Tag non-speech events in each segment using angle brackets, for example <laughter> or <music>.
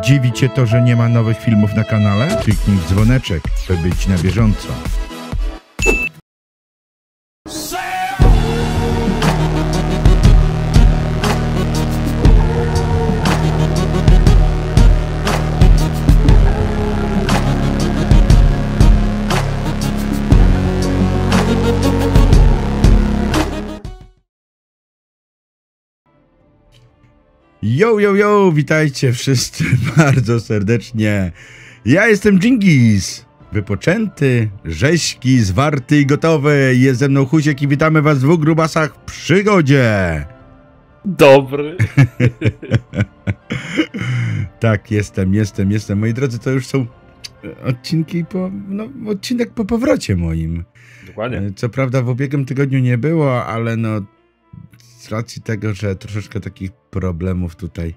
Dziwi cię to, że nie ma nowych filmów na kanale? Kliknij w dzwoneczek, by być na bieżąco. Yo, yo, yo, witajcie wszyscy <laughs> bardzo serdecznie. Ja jestem Dżingis, wypoczęty, rzeźki, zwarty i gotowy. Jest ze mną Husiek i witamy was w dwóch grubasach w przygodzie. Dobry. <laughs> tak, jestem, jestem, jestem. Moi drodzy, to już są odcinki po, no, odcinek po powrocie moim. Dokładnie. Co prawda w ubiegłym tygodniu nie było, ale no z racji tego, że troszeczkę takich problemów tutaj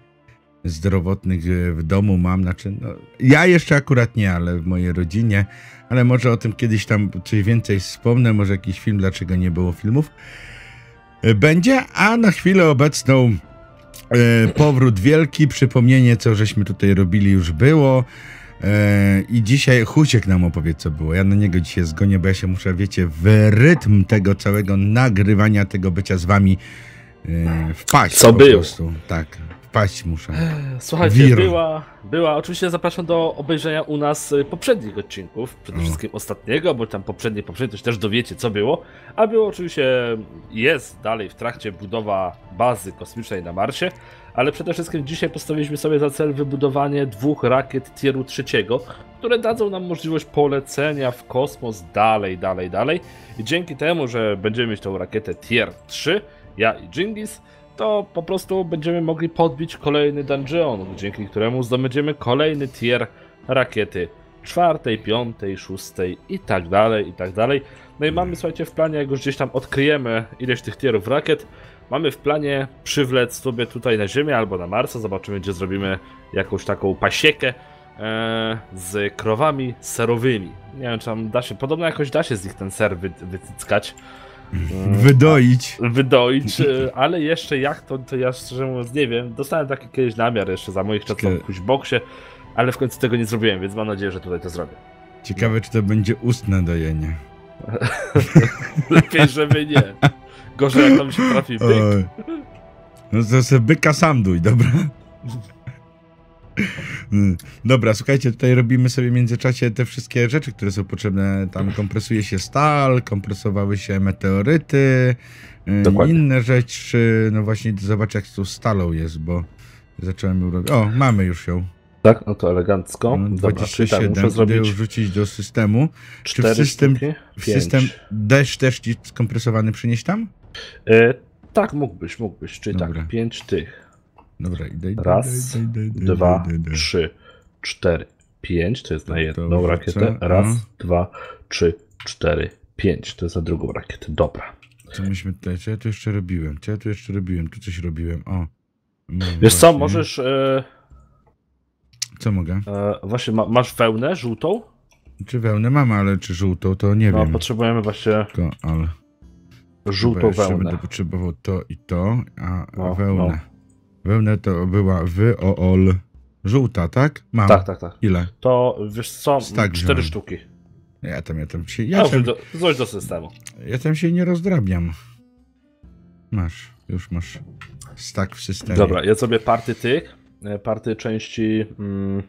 zdrowotnych e, w domu mam, znaczy no, ja jeszcze akurat nie, ale w mojej rodzinie, ale może o tym kiedyś tam coś więcej wspomnę, może jakiś film, dlaczego nie było filmów e, będzie, a na chwilę obecną e, powrót wielki, przypomnienie co żeśmy tutaj robili już było, E, I dzisiaj Husiek nam opowie, co było. Ja na niego dzisiaj zgonię, bo ja się muszę, wiecie, w rytm tego całego nagrywania, tego bycia z wami wpaść. Co po było? prostu. Tak, wpaść muszę. Słuchajcie, Wir. była, była. Oczywiście zapraszam do obejrzenia u nas y, poprzednich odcinków. Przede O. wszystkim ostatniego, bo tam poprzednie, poprzednie też, też dowiecie, co było. A było oczywiście, jest dalej w trakcie budowa bazy kosmicznej na Marsie. Ale przede wszystkim dzisiaj postawiliśmy sobie za cel wybudowanie dwóch rakiet tieru trzeciego, które dadzą nam możliwość polecenia w kosmos dalej, dalej, dalej. I dzięki temu, że będziemy mieć tą rakietę tier 3, ja i Jingis, to po prostu będziemy mogli podbić kolejny dungeon, dzięki któremu zdobędziemy kolejny tier rakiety czwartej, piątej, szóstej i tak dalej, i tak dalej. No i mamy, słuchajcie, w planie, jak już gdzieś tam odkryjemy ileś tych tierów rakiet, mamy w planie przywlec sobie tutaj na Ziemię albo na Marsa, zobaczymy, gdzie zrobimy jakąś taką pasiekę e, z krowami serowymi. Nie wiem, czy tam da się, podobno jakoś da się z nich ten ser wy, Wydoić. wydoić, e, ale jeszcze jak to, to ja szczerze mówiąc nie wiem. Dostałem taki kiedyś namiar jeszcze za moich czasów w Pushboxie, ale w końcu tego nie zrobiłem, więc mam nadzieję, że tutaj to zrobię. Ciekawe, czy to będzie ustne dojenie. <laughs> Lepiej, żeby nie. Gorzej jak tam się trafi byk. No to sobie byka sam duj, dobra? <laughs> Mm. Dobra, słuchajcie, tutaj robimy sobie w międzyczasie te wszystkie rzeczy, które są potrzebne. Tam kompresuje się stal, kompresowały się meteoryty, y, Dokładnie. inne rzeczy. No właśnie, zobacz jak z tą stalą jest, bo zacząłem ją robić. O, mamy już ją. Tak, no to elegancko. No, Dobra, czyli tak, 27, muszę zrobić wrzucić do systemu. Czy w system, w system deszcz też ci skompresowany przynieść tam? E, tak, mógłbyś, mógłbyś, czyli Dobra. tak, pięć tych. Dobra, idę, idę, Raz, idę, idę, Dwa, trzy, cztery, pięć, to jest na jedną wrócę, rakietę. no. Raz, dwa, trzy, cztery, pięć, to jest na drugą rakietę. Dobra. Co myśmy tutaj, co ja tu jeszcze robiłem? Co ja tu jeszcze robiłem? Tu coś robiłem, o. No Wiesz co, właśnie. możesz. E, Co mogę? e, właśnie ma, masz wełnę żółtą? Czy wełnę mam, ale czy żółtą, to nie No, wiem. potrzebujemy właśnie Tylko, ale żółtą chyba wełnę. będę potrzebował to i to, a No, wełnę. no. Wełnę to była wyol. Żółta, tak? Mam. Tak, tak, tak. Ile? To wiesz co, Tak cztery wziąłem. sztuki. Ja tam, ja tam się, Ja tam, do, coś do systemu. ja tam się nie rozdrabiam. Masz, już masz stack w systemie. Dobra, ja sobie party tych, e, party części mm,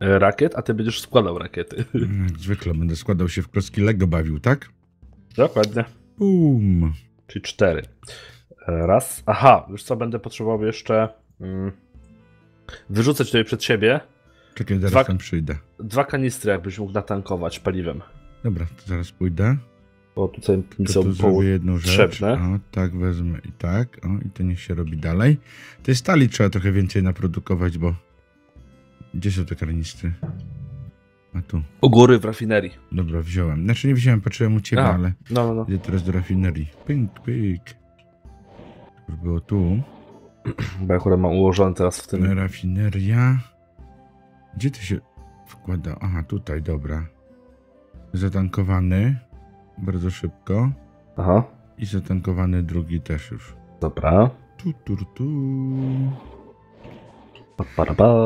e, rakiet, a ty będziesz składał rakiety. <laughs> Jak zwykle będę składał się w klocki Lego bawił, tak? Dokładnie. Bum. Czyli cztery. Raz. Aha, już co będę potrzebował jeszcze. Mm, wyrzucać tutaj przed siebie Czekaj, zaraz Dwa- tam przyjdę. dwa kanistry, jakbyś mógł natankować paliwem. Dobra, to zaraz pójdę. Bo tutaj mi To są zrobię jedną rzecz. potrzebne. O, tak wezmę i tak. O, i to niech się robi dalej. Tej stali trzeba trochę więcej naprodukować, bo... Gdzie są te karnistry? A tu. u góry w rafinerii. Dobra, wziąłem. Znaczy nie wziąłem, patrzyłem u ciebie, A. ale No, no, no. idę teraz do rafinerii. Pink, pink. Już było tu. Bo ja akurat mam ułożone teraz w tym. Rafineria. Gdzie to się wkłada? Aha, tutaj, dobra. Zatankowany. Bardzo szybko. Aha, I zatankowany drugi też już. dobra. Tu, tu, tu.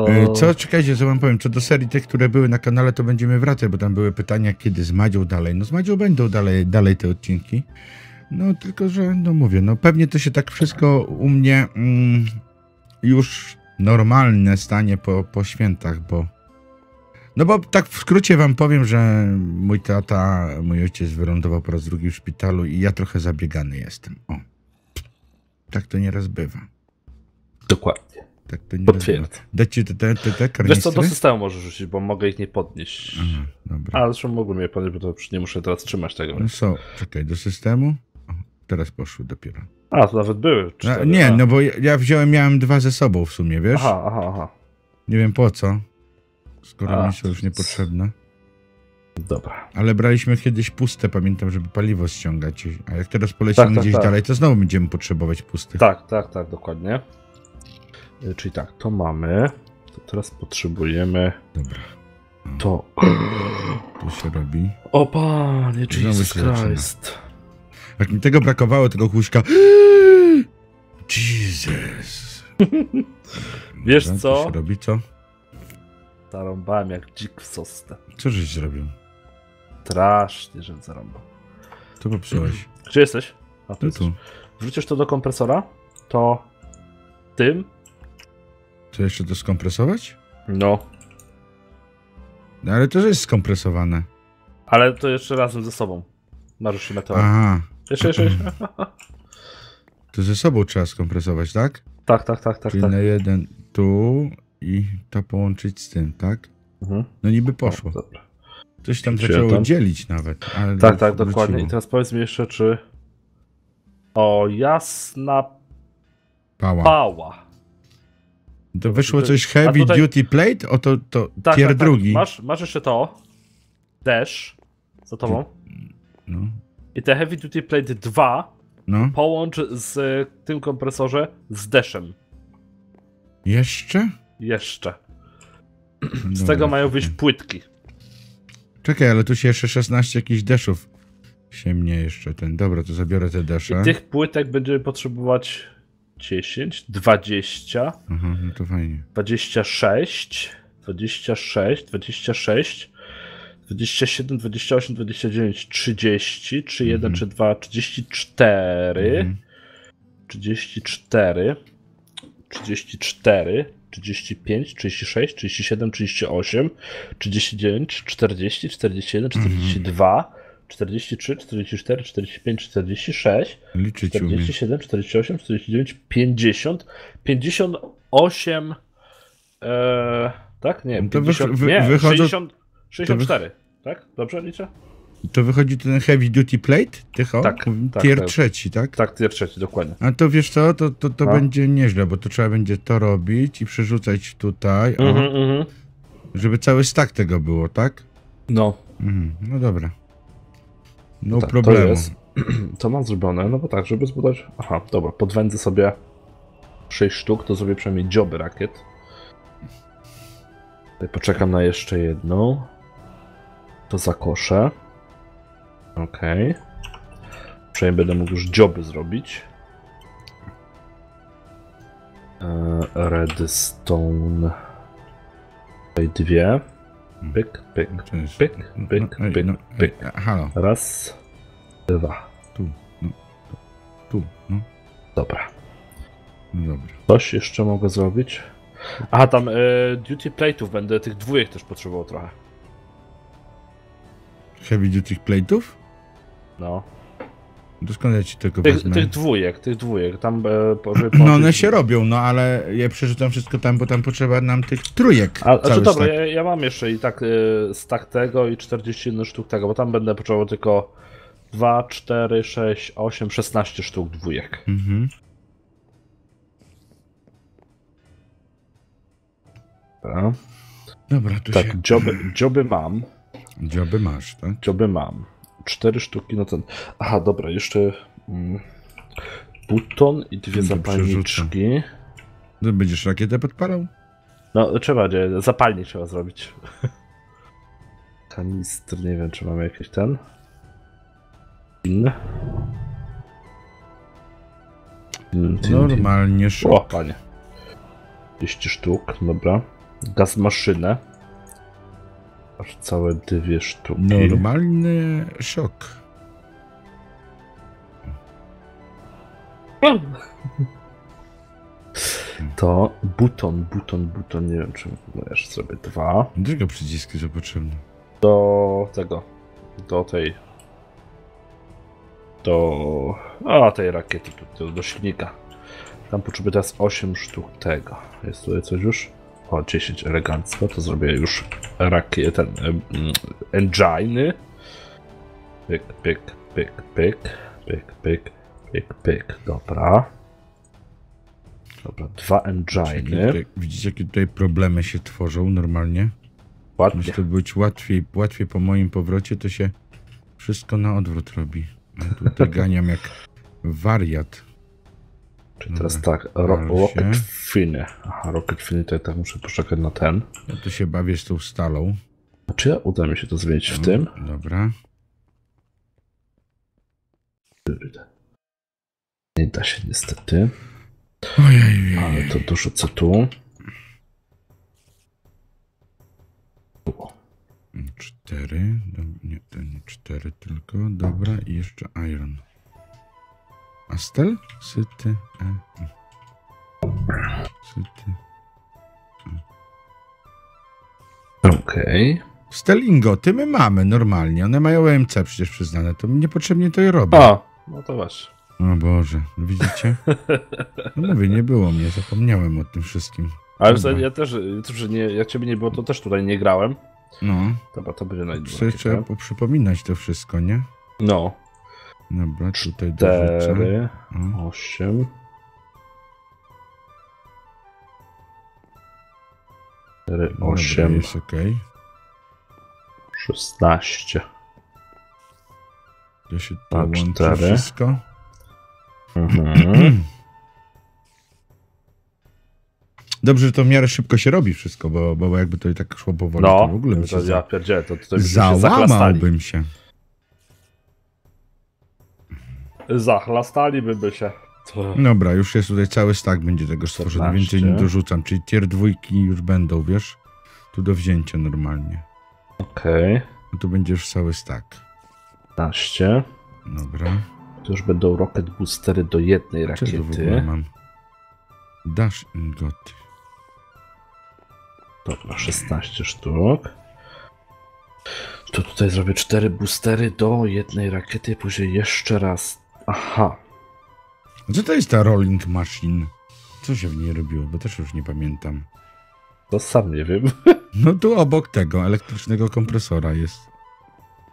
E, Co, czekajcie, co wam powiem, co do serii tych, które były na kanale, to będziemy wracać, bo tam były pytania, kiedy z Madzią dalej. No z Madzią będą dalej, dalej te odcinki. No tylko, że, no mówię, no pewnie to się tak wszystko u mnie mm, już normalne stanie po, po świętach, bo no bo tak w skrócie wam powiem, że mój tata, mój ojciec wylądował po raz drugi w szpitalu i ja trochę zabiegany jestem. O. Tak to nieraz bywa. Dokładnie. Tak to Potwierdzam. Dać ci te, te, te, te Wiesz co, do systemu możesz rzucić, bo mogę ich nie podnieść. Aha, dobra. Ale zresztą mogłem je podnieść, bo to nie muszę teraz trzymać tego. No są, czekaj, do systemu? Teraz poszły dopiero. A, to nawet były A, cztery. nie, a. no bo ja, ja wziąłem, miałem dwa ze sobą w sumie, wiesz? Aha, aha, aha. Nie wiem po co, skoro A, mi są już niepotrzebne. Dobra. Ale braliśmy kiedyś puste, pamiętam, żeby paliwo ściągać. A jak teraz polecimy Tak, tak, gdzieś tak. dalej, to znowu będziemy potrzebować pustych. Tak, tak, tak, dokładnie. Y, Czyli tak, to mamy. To teraz potrzebujemy Dobra, to. tu się robi. O panie, Jesus się zaczyna. Jak mi tego brakowało, tego huśka. Jesus. <laughs> Wiesz Dobra, co? Robi co? Zarąbałem jak dzik w sostę. Co żeś zrobił? Strasznie, że zarąbał. To popsułeś. <clears throat> Gdzie jesteś? A tu Tu, jesteś. tu. Wrzucisz to do kompresora, to tym, To jeszcze to skompresować? no, No ale to jest skompresowane. ale to jeszcze razem ze sobą. Się meteor. Aha, Jeszcze, jeszcze, jeszcze. <laughs> to ze sobą trzeba skompresować, tak? Tak, tak, tak, tak, Czyli tak. na jeden tu i to połączyć z tym, tak? Mhm. No niby poszło. O, dobra. Coś tam Czy zaczęło tam? dzielić nawet. Ale Tak, tak, wróciło. dokładnie. I teraz powiedz mi jeszcze, czy. O, jasna Pała. pała. To wyszło To- coś heavy tutaj- duty plate? O to, to Tak, tier tak, tak. drugi. Masz, masz jeszcze to. Dash. Za tobą. No, I te Heavy Duty Plate 2 no. połącz z y, tym kompresorze z Dashem. Jeszcze? Jeszcze. Z dobra, tego mają wyjść płytki. Czekaj, ale tu się jeszcze 16 jakichś deszów się mnie jeszcze ten. Dobra, to zabiorę te desze. I tych płytek będziemy potrzebować 10, 20, Aha, no to fajnie. 26, 26, 26, 27, 28, 29, 30, 3, 1, Mhm. 3, 2, 34, Mhm. 34, 34, 35, 36, 37, 38, 39, 40, 41, 42, 43, 44, 45, 46, Liczyć umiem. 47, 48, 49, 50, 58, e, tak? Nie, No to wy- 50, wy- nie, wychodzą- 60, 64, tak? Dobrze liczę? To wychodzi ten heavy duty plate? Tych o? Tak, tak, Tier tak. trzeci, tak? Tak, tier trzeci, dokładnie. A to wiesz co, to, to, to No. będzie nieźle, bo to trzeba będzie to robić i przerzucać tutaj, o, Mhm, mhm. żeby cały stack tego było, tak? No, Mhm, no dobra. No tak, problemu. to jest. <clears throat> To mam zrobione, no bo tak, żeby zbudować... Aha, dobra, podwędzę sobie 6 sztuk, to zrobię przynajmniej dzioby rakiet. Poczekam na jeszcze jedną. To zakoszę. Okej. Przynajmniej będę mógł już dzioby zrobić. Eee, Redstone. Tutaj dwie. Pyk, pyk, To jest- pyk, pyk, no, pyk, no, ej, halo, Raz, dwa. tu, no, tu, no, Dobra. no dobra. Coś jeszcze mogę zrobić? Aha, tam e, duty plate'ów będę tych dwójek też potrzebował trochę. Heavy duty plate'ów? No. To skąd ja ci tego Tych, wezmę? tych dwójek, tych dwójek. Tam e, po- No one się robią, no ale ja przerzucam wszystko tam, bo tam potrzeba nam tych trójek. A, cały dobra, stack. ja, ja mam jeszcze i tak e, stack tego i 41 sztuk tego, bo tam będę potrzebował tylko 2, 4, 6, 8, 16 sztuk dwójek. Mhm. Dobra. Dobra, tu Tak, się... dzioby, dzioby mam. Dzioby masz, tak? Dzioby mam. Cztery sztuki, no ten. Aha, dobra, jeszcze mm, buton i dwie zapalniczki. No, będziesz rakietę podpalał? No, trzeba, nie, zapalnik trzeba zrobić. <laughs> Kanistr, nie wiem, czy mamy jakiś ten. In. In, tin, tin. Normalnie O, szok. panie. 30 sztuk, dobra. Gaz maszynę. Aż całe dwie sztuki. Normalny szok. To buton, buton, buton, nie wiem czy no jeszcze sobie dwa. Dlaczego przyciski są potrzebne? Do tego, do tej, do, a tej rakiety, do, do silnika. Tam potrzebuję teraz 8 sztuk tego. Jest tutaj coś już? O, 10 elegancko, to zrobię już rakietę, ten, engine. Pyk, pyk, pyk, pyk, pyk, pyk, pyk, pyk, dobra. Dobra, dwa engine. widzicie, jakie tutaj problemy się tworzą normalnie? Ładnie. Musi to być łatwiej, łatwiej po moim powrocie, to się wszystko na odwrót robi. A tutaj <laughs> ganiam jak wariat. Czyli teraz tak, ro Rocket. Finy. Aha, Rocket Finy to ja tak muszę poczekać na ten. Ja tu się bawię z tą stalą. Czy ja uda mi się to zmienić w tym? Dobra. Nie da się niestety. Ojej, Ale to dorzucę tu. Tu. Cztery. Nie, to nie cztery tylko. Dobra, i jeszcze iron. Astel? Syty. E. Syty. Okej. Stelingoty my mamy normalnie. One mają MC przecież przyznane. To niepotrzebnie to je robię. A, no to właśnie. O Boże, widzicie? No mówię, nie było mnie, zapomniałem o tym wszystkim. Ale Dobra. ja też, że nie, jak ciebie nie było, to też tutaj nie grałem. No, Dobra, to będzie najdłużej. trzeba poprzypominać to wszystko, nie? No. Dobra, tutaj. Cztery, osiem. Cztery, osiem, jest okej. szesnaście. To się A, połączy cztery. wszystko. Mhm. <clears throat> Dobrze, że to w miarę szybko się robi wszystko, bo, bo jakby to i tak szło powoli, No, to w ogóle bym się to ja za, pierdzielę, to tutaj byśmy się załamałbym się. Zachlastaliby się. To... Dobra, już jest tutaj cały stack będzie tego stworzony, 14. więcej nie dorzucam, czyli tier dwójki już będą, wiesz? Tu do wzięcia normalnie. Okej, No tu będzie już cały stack. 15. Dobra. To już będą rocket boostery do jednej Czego w ogóle rakiety. mam? Dash ingoty. Dobra, 16 sztuk. To tutaj zrobię 4 boostery do jednej rakiety, później jeszcze raz. Aha, Co to jest ta rolling machine? Co się w niej robiło? Bo też już nie pamiętam. to sam nie wiem. <laughs> No tu obok tego elektrycznego kompresora jest.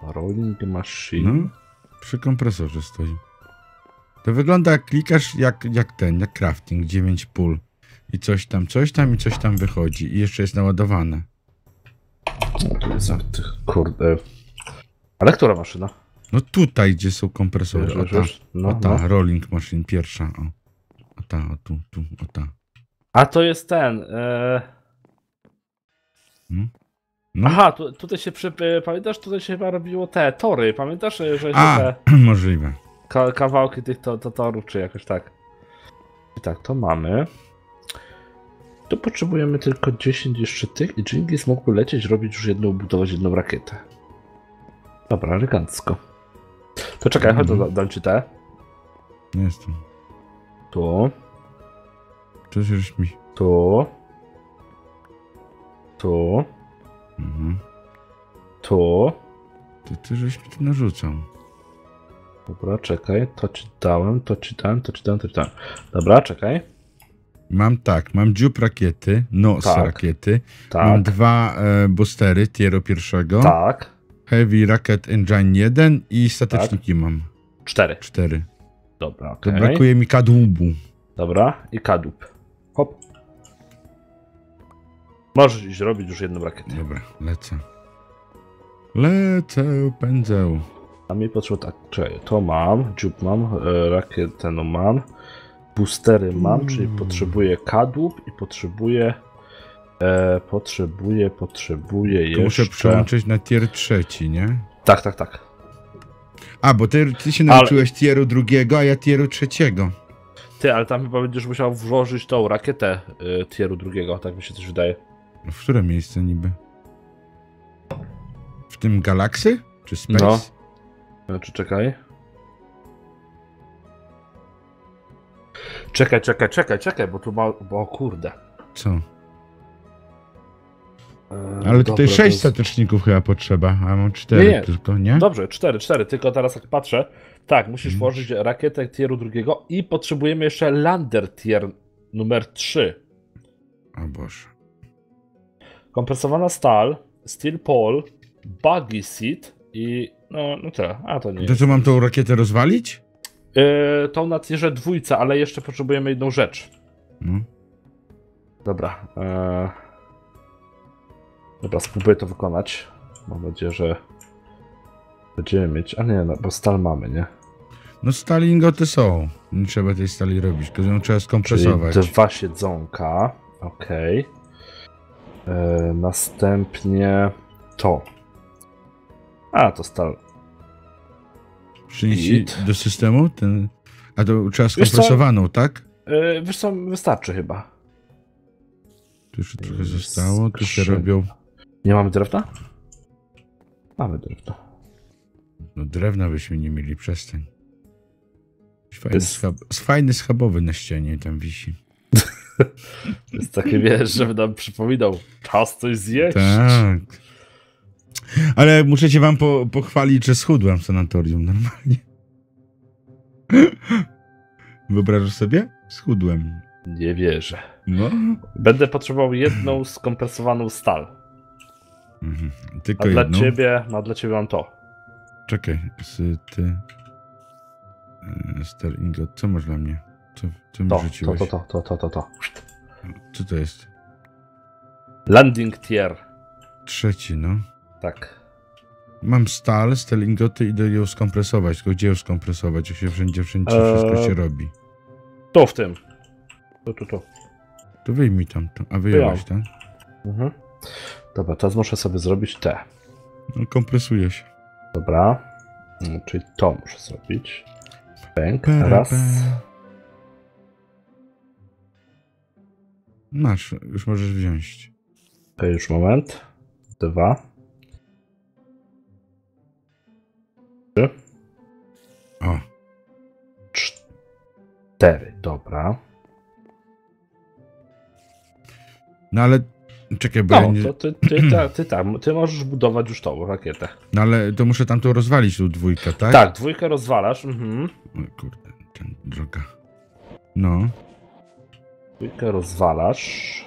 Rolling machine. No, przy kompresorze stoi. To wygląda jak klikasz jak, jak ten, jak crafting, 9 pól. I coś tam, coś tam i coś tam wychodzi. I jeszcze jest naładowane. No, tu jest tych, kurde. Ale która maszyna? No tutaj, gdzie są kompresory. O Wiesz, ta, wiesz? No, o ta no. rolling machine pierwsza. O, o ta, o tu, tu, o ta. A to jest ten. E... No. No. Aha, tu, tutaj się przy... e, Pamiętasz, tutaj się chyba robiło te tory. Pamiętasz, że że A, te <clears throat> możliwe. ka kawałki tych to, to torów, czy jakoś tak. I tak, to mamy. Tu potrzebujemy tylko 10 jeszcze tych i Jingis mógłby lecieć, robić już jedną, budować jedną rakietę. Dobra, elegancko. To czekaj, chodź, Mhm. da- dam ci te. Nie jestem. Tu, To żeś mi... tu, tu, Mhm. tu. To ty żeś mi to narzucał. Dobra, czekaj, to ci dałem, to ci dałem, to ci dałem, to ci dałem. Dobra, czekaj. Mam tak, mam dziób rakiety, nos Tak. rakiety, mam Tak, dwa e, boostery tiero pierwszego, tak. Heavy Rocket Engine 1 i stateczniki mam Cztery. cztery. Dobra, To okej. brakuje mi kadłubu. Dobra, i kadłub. Hop. Możesz iść robić już jedną rakietę. Dobra, lecę. Lecę, pędzę. A mi potrzeba tak, czekaj, to mam, dziób mam, e, rakietę no mam, boostery mam, czyli Mm. potrzebuję kadłub i potrzebuję, e, potrzebuję, potrzebuję jeszcze... muszę przełączyć na tier trzeci, nie? Tak, tak, tak. A, bo ty, ty się Ale- nauczyłeś tieru drugiego, a ja tieru trzeciego. Ty, ale tam chyba będziesz musiał włożyć tą rakietę y, tieru drugiego, tak mi się coś wydaje. W które miejsce niby? W tym galaksy? Czy Space? No. Znaczy, czekaj. Czekaj, czekaj, czekaj, czekaj, bo tu ma... Bo kurde. Co? E, Ale dobra, tutaj to sześć jest- stateczników chyba potrzeba, a mam cztery Nie, nie. tylko, nie? Dobrze, cztery, cztery, tylko teraz jak patrzę, tak, musisz Mhm. włożyć rakietę tieru drugiego i potrzebujemy jeszcze lander tier numer 3. O Boże. Kompresowana stal, steel pole, buggy seat i no, no tyle, a to nie To co, mam tą rakietę rozwalić? Yy, tą na tierze dwójce, ale jeszcze potrzebujemy jedną rzecz. No. Dobra. E... Dobra, spróbuję to wykonać. Mam nadzieję, że będziemy mieć. A nie, no, bo stal mamy, nie? No stalingoty są. Nie trzeba tej stali robić, tylko ją trzeba skompresować. Czyli dwa siedzonka. Okej. E, Następnie to. A, to stal. Przynieść do systemu ten... A to trzeba skompresowaną, tak? E, Wiesz co, wystarczy chyba. Tu jeszcze trochę zostało, tu się robią... Nie mamy drewna? Mamy drewno. No drewna byśmy nie mieli, przestań. Fajny, jest- schab... fajny schabowy na ścianie tam wisi. To <laughs> jest takie, wiesz, żeby nam przypominał, czas coś zjeść. Tak. Ale muszę cię wam po, pochwalić, że schudłem w sanatorium normalnie. <laughs> Wyobrażasz sobie? Schudłem. Nie wierzę. No. Będę potrzebował jedną skompresowaną stal. Mhm. A Tylko dla jedną. ciebie, a dla ciebie mam to. Czekaj, z ty... e, Star Ingot, co masz dla mnie? Co, co mi To, to, rzuciłeś? to, to, to, to, to, to. Co to jest? Landing tier. Trzeci, no. Tak. Mam stal, stal ingoty, idę ją skompresować. Tylko gdzie ją skompresować? Jak się wszędzie, wszędzie Eee. wszystko się robi. Tu w tym. Tu, tu, tu. To wyjmij tam to. A wyjęłaś, tak? Mhm. Dobra, teraz muszę sobie zrobić te. No kompresuje się. Dobra. Mm, Czyli to muszę zrobić. Pęk. Raz. Masz, już możesz wziąć. To już moment. Dwa. Trzy. O, Cztery. Dobra. no ale czekaj, bo ja No, nie, to ty, ty, ta, ty tam, ty możesz budować już tą rakietę. no ale to muszę tamtą rozwalić, tą dwójkę, tak? Tak, dwójkę rozwalasz. Mhm. O kurde, ten droga. No. Dwójkę rozwalasz.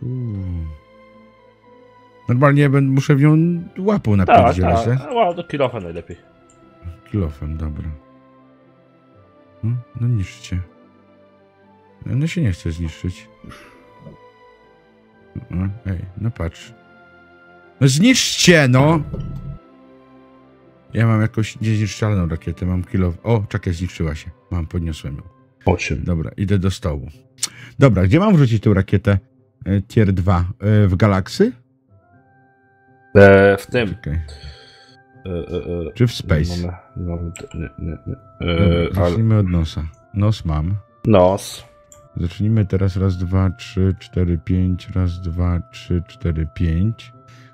Tu. Normalnie będę, muszę w nią łapą Tak, napierdzielać, tak. tak? Wow, do kilofa najlepiej. Kilofem, dobra. No, no niszczcie. No się nie chce zniszczyć. No, ej, no patrz. No zniszczcie, no! Ja mam jakąś niezniszczalną rakietę, mam kilo... O, czekaj, zniszczyła się. Mam, podniosłem ją. Osiem. Dobra, idę do stołu. Dobra, gdzie mam wrzucić tę rakietę e, tier 2? E, w galaksy? E, w tym. Czekaj. E, e, e, Czy w space? Nie mamy, nie mamy, nie, nie, E, ale, zacznijmy od nosa. Nos mam. nos. Zacznijmy teraz raz, dwa, trzy, cztery, pięć. Raz, dwa, trzy, cztery, pięć.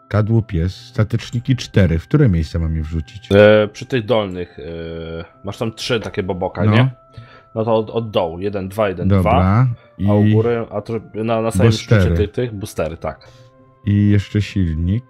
Kadłub jest. Stateczniki cztery. W które miejsce mam je wrzucić? E, przy tych dolnych. E, masz tam trzy takie boboka, No. nie? No to od, od dołu. Jeden, dwa, jeden, dwa. Dobra. I, A u góry, a na, na samym Boostery. szczycie tych, tych boostery, tak. I jeszcze silnik.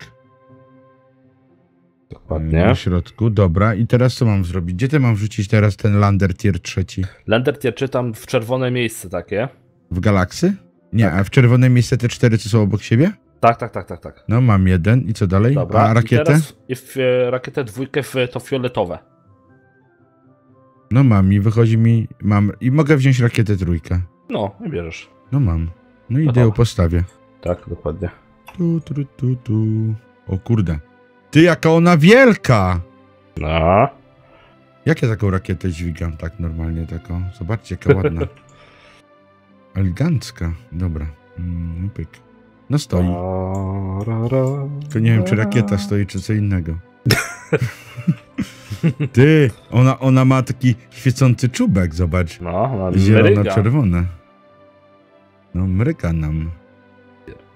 Dokładnie. Na środku. Dobra. I teraz co mam zrobić? Gdzie ty mam wrzucić teraz ten lander tier trzeci? Lander tier czytam w czerwone miejsce takie. W galaksy? Nie, Tak. a w czerwone miejsce te cztery, co są obok siebie? Tak, tak, tak, tak, tak. No, mam jeden. I co dalej? Dobra. A I rakietę? teraz i w, e, rakietę dwójkę w to fioletowe. No mam i wychodzi mi... Mam... I mogę wziąć rakietę trójkę. No, i bierzesz. No mam. No i idę Aha. ją postawię. Tak, dokładnie. Tu, tu, tu, tu. O kurde. Ty, jaka ona wielka! No. Jak ja taką rakietę dźwigam tak normalnie, taką? Zobaczcie, jaka ładna. <laughs> Elegancka. Dobra. Mm, pyk. No stoi. Tylko nie wiem, czy rakieta stoi, czy co innego. <laughs> Ty, ona, ona ma taki świecący czubek, zobacz. No. Zielono-czerwone. No, mryka nam.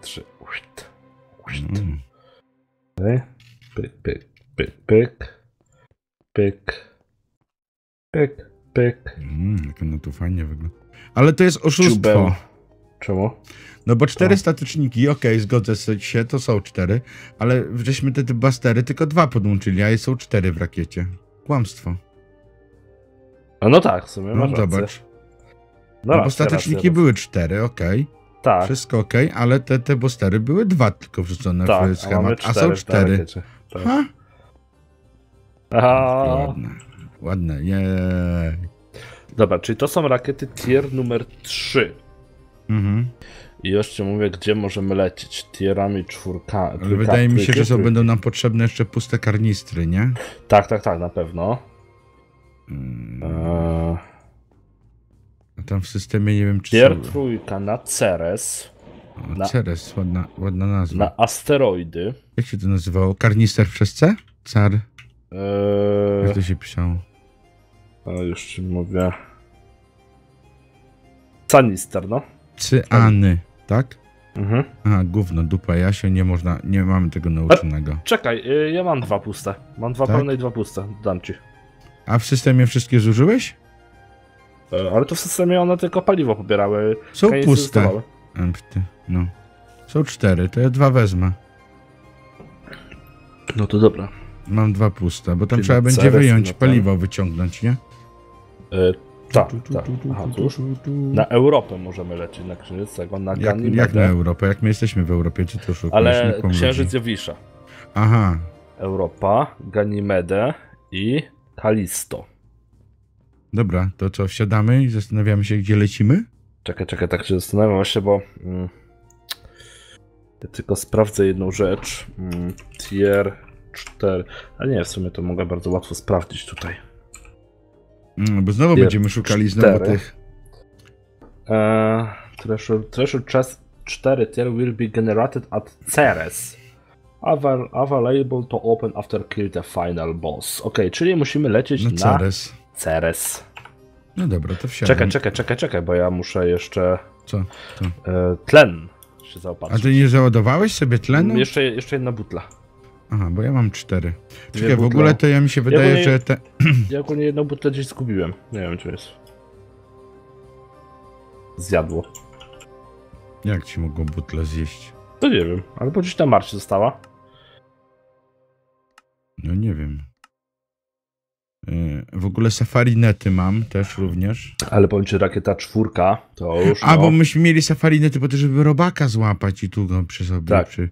Trzy. Mm. Okej. Pyk, pyk, pyk, pyk. Pyk. Pyk, pyk. Mm, jak ona tu fajnie wygląda. Ale to jest oszustwo. Ciubeł. Czemu? No bo cztery No. statyczniki, okej, zgodzę się, to są cztery, ale żeśmy te bastery tylko dwa podłączyli, a są cztery w rakiecie. Kłamstwo. A no tak, w sumie No, masz rację. zobacz. No, No, bo statyczniki racja, były cztery, okej, Tak, wszystko okej, ale te, te bastery były dwa tylko wrzucone tak, w a, schemat, a, cztery są cztery. Tak. Ha? Aha. Ładne, ładne. Dobra, czyli to są rakiety tier numer 3. Mhm. I ci mówię, gdzie możemy lecieć. Tierami czwórka. Ale trójka, wydaje mi się, trójki, że trójki. będą nam potrzebne jeszcze puste karnistry, nie? Tak, tak, tak, na pewno. Mm, Eee, a tam w systemie nie wiem, czy tier są... trójka na Ceres, na- Ceres, ładna, ładna nazwa. na asteroidy. Jak się to nazywało? Karnister przez C? Car? Eee, Jak to się pisało? o, już ci mówię. Canister, no. Cyany, tak? Mhm. Aha, gówno, dupa, Jasio, nie można, nie mamy tego nauczonego. Czekaj, y, ja mam dwa puste. Mam dwa Tak? pełne i dwa puste. Dam ci. A w systemie wszystkie zużyłeś? E, Ale to w systemie one tylko paliwo pobierały. Są puste. Empty, no. Są cztery, to ja dwa wezmę. No to dobra. Mam dwa puste, bo tam Czyli trzeba będzie wyjąć ten. paliwo, wyciągnąć, nie? E, tak, tak. Aha. Na Europę możemy lecieć na księżyc, na Jak, jak na Europę? Jak my jesteśmy w Europie, czy to szukujesz? Ale księżyc. Jowisza. Aha, Europa, Ganymedę i Kalisto. dobra, to co, wsiadamy i zastanawiamy się, gdzie lecimy? Czekaj, czekaj, tak się zastanawiam właśnie, bo... Mm, ja tylko sprawdzę jedną rzecz. Mm, tier 4. A nie, w sumie to mogę bardzo łatwo sprawdzić tutaj. Mm, bo znowu Tier będziemy szukali znowu cztery. tych... Eee, treasure, treasure chest 4 tier will be generated at Ceres. Aval- Available to open after kill the final boss. Ok, czyli musimy lecieć No na Ceres. Ceres. No dobra, to wsiadam. Czekaj, czekaj, czekaj, czekaj, bo ja muszę jeszcze Co? e, tlen się A zaopatrzyć. ty nie załadowałeś sobie tlenu? Jeszcze, jeszcze jedna butla. Aha, bo ja mam cztery. Dwie Czekaj, w butle. ogóle to ja mi się wydaje, ogólnie- że te... <clears throat> Ja ogólnie jedną butlę gdzieś zgubiłem. Nie wiem, czy jest. Zjadło. Jak ci mogą butle zjeść? To nie wiem, albo gdzieś na marcie została. No nie wiem. Yy, W ogóle safari nety mam też również. Ale powiem ci, rakieta czwórka, to już A, no. bo myśmy mieli safari nety po to, żeby robaka złapać i tu go przy sobie Tak. przy,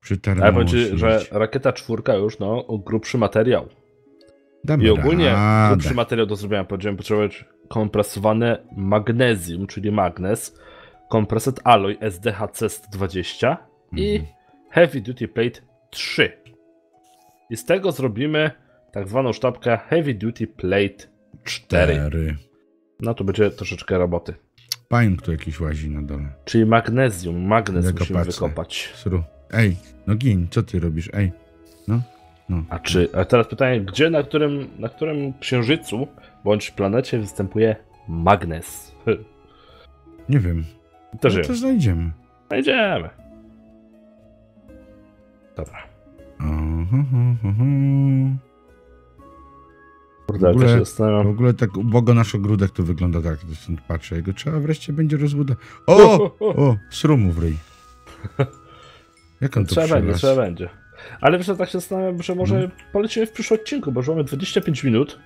przy Ale powiem ci, że rakieta czwórka już, no, grubszy materiał. Damy I ogólnie radę. grubszy materiał do zrobienia będziemy potrzebować kompresowane magnezjum, czyli magnes, kompreset alloy SDHC 120 i Mhm. Heavy Duty Plate 3. I z tego zrobimy tak zwaną sztabkę Heavy Duty Plate 4. Cztery. No to będzie troszeczkę roboty. Pająk tu jakiś łazi na dole. Czyli magnezjum, magnes Ja musimy patrzę. wykopać. Sru. Ej, no gin, co ty robisz? Ej. No, no. A czy, a teraz pytanie, gdzie, na którym, na którym księżycu bądź planecie występuje magnes? Nie wiem. Też no to znajdziemy. Znajdziemy. Dobra. Ho, ho, ho. Kurde, W ogóle- W ogóle tak ubogo nasz ogródek tu wygląda tak, to stąd patrzę. Jego trzeba wreszcie będzie rozbudować. O! <laughs> O! Srumu w ryj. Jak on tu Trzeba będzie, trzeba będzie. Ale wiesz, tak się zastanawiam, że może No. polecimy w przyszłym odcinku, bo już mamy 25 minut.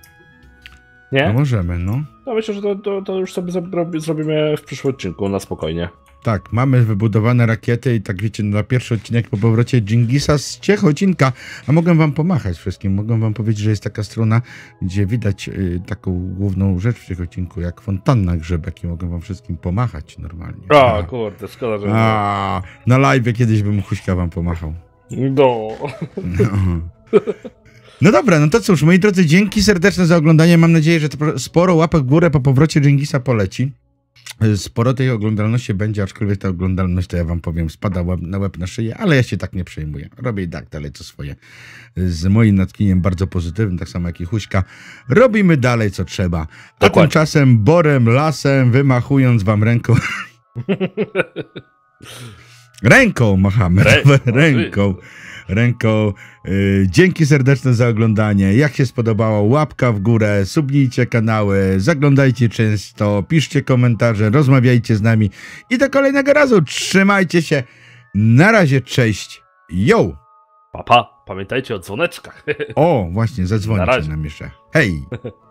No Nie? możemy, no. No myślę, że to, to, to już sobie zrobi- zrobimy w przyszłym odcinku na spokojnie. Tak, mamy wybudowane rakiety i tak wiecie, na pierwszy odcinek po powrocie Dżingisa z Ciechocinka. A mogę wam pomachać wszystkim. Mogę wam powiedzieć, że jest taka strona, gdzie widać y, taką główną rzecz w Ciechocinku, jak fontanna grzebek i mogę wam wszystkim pomachać normalnie. O, A, kurde, szkoda, że... a, na live kiedyś bym Huśka wam pomachał. No. No. No dobra, no to cóż, moi drodzy, dzięki serdeczne za oglądanie. Mam nadzieję, że to sporo łapek w górę po powrocie Dżingisa poleci. Sporo tej oglądalności będzie, aczkolwiek ta oglądalność, to ja wam powiem, spada łeb, na łeb na szyję, ale ja się tak nie przejmuję. Robię i tak dalej co swoje. Z moim natchnieniem bardzo pozytywnym, tak samo jak i Huśka. Robimy dalej co trzeba. A Dokładnie. tymczasem borem, lasem, wymachując wam ręką. <laughs> ręką machamy, Rę- <laughs> ręką. Ręką. Y, dzięki serdeczne za oglądanie. Jak się spodobało, łapka w górę, subnijcie kanały, zaglądajcie często, piszcie komentarze, rozmawiajcie z nami i do kolejnego razu. Trzymajcie się. Na razie, cześć. Yo! Papa, pamiętajcie o dzwoneczkach. O, właśnie, Na zadzwonicie razie. nam jeszcze. Hej! <laughs>